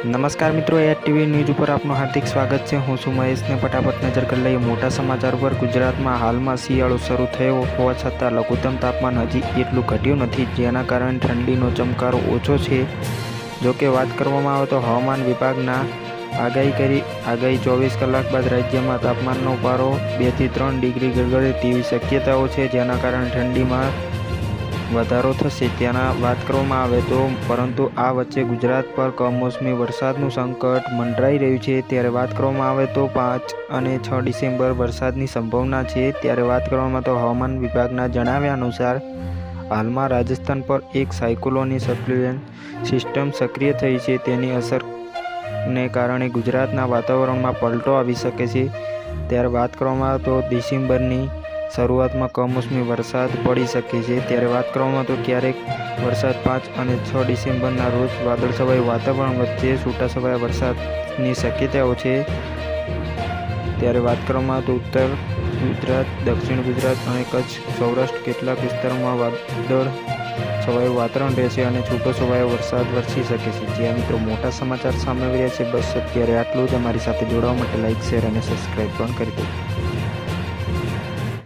નમસ્કાર મિત્રો એ TV news ઉપર આપનું હાર્દિક સ્વાગત છે. હું છું મહેશને ફટાફટ નજર કરી લઈએ. મોટા સમાચાર પર ગુજરાતમાં હાલમાં શિયાળો શરૂ થયો હોવા છતાં લઘુત્તમ તાપમાન હજી એટલું ઘટ્યું નથી, જેના કારણે ઠંડીનો ચમકારો ઓછો છે. જો કે વાત કરવામાં આવે તો હવામાન વિભાગના આગાહી કરી, આગાહી ચોવીસ કલાક બાદ રાજ્યમાં તાપમાનનો પારો બેથી ત્રણ ડિગ્રી ગળગળે તેવી શક્યતાઓ છે, જેના કારણે ઠંડીમાં વધારો થશે તેના વાત કરવામાં આવે તો, પરંતુ આ વચ્ચે ગુજરાત પર કમોસમી વરસાદનું સંકટ મંડરાઈ રહ્યું છે. ત્યારે વાત કરવામાં આવે તો પાંચ અને છ ડિસેમ્બર વરસાદની સંભાવના છે. ત્યારે વાત કરવામાં તો હવામાન વિભાગના જણાવ્યા અનુસાર, હાલમાં રાજસ્થાન પર એક સાયક્લોની સર્ક્યુલેશન સિસ્ટમ સક્રિય થઈ છે. તેની અસરને કારણે ગુજરાતના વાતાવરણમાં પલટો આવી શકે છે. ત્યારે વાત કરવામાં તો ડિસેમ્બરની શરૂઆતમાં કમોસમી વરસાદ પડી શકે છે. ત્યારે વાત કરવામાં તો ક્યારેક વરસાદ પાંચ અને છ ડિસેમ્બરના રોજ વાદળછવાયું વાતાવરણ વચ્ચે છૂટાછવાયા વરસાદની શક્યતાઓ છે. ત્યારે વાત કરવામાં તો ઉત્તર ગુજરાત, દક્ષિણ ગુજરાત અને કચ્છ, સૌરાષ્ટ્ર કેટલાક વિસ્તારોમાં વાદળ છવાયું વાતાવરણ રહેશે અને છૂટો છવાયો વરસાદ વરસી શકે છે. જ્યાં મિત્રો મોટા સમાચાર સામે આવી રહ્યા છે, બસ અત્યારે આટલું જ. અમારી સાથે જોડાવા માટે લાઇક શેર અને સબસ્ક્રાઈબ પણ કરી દો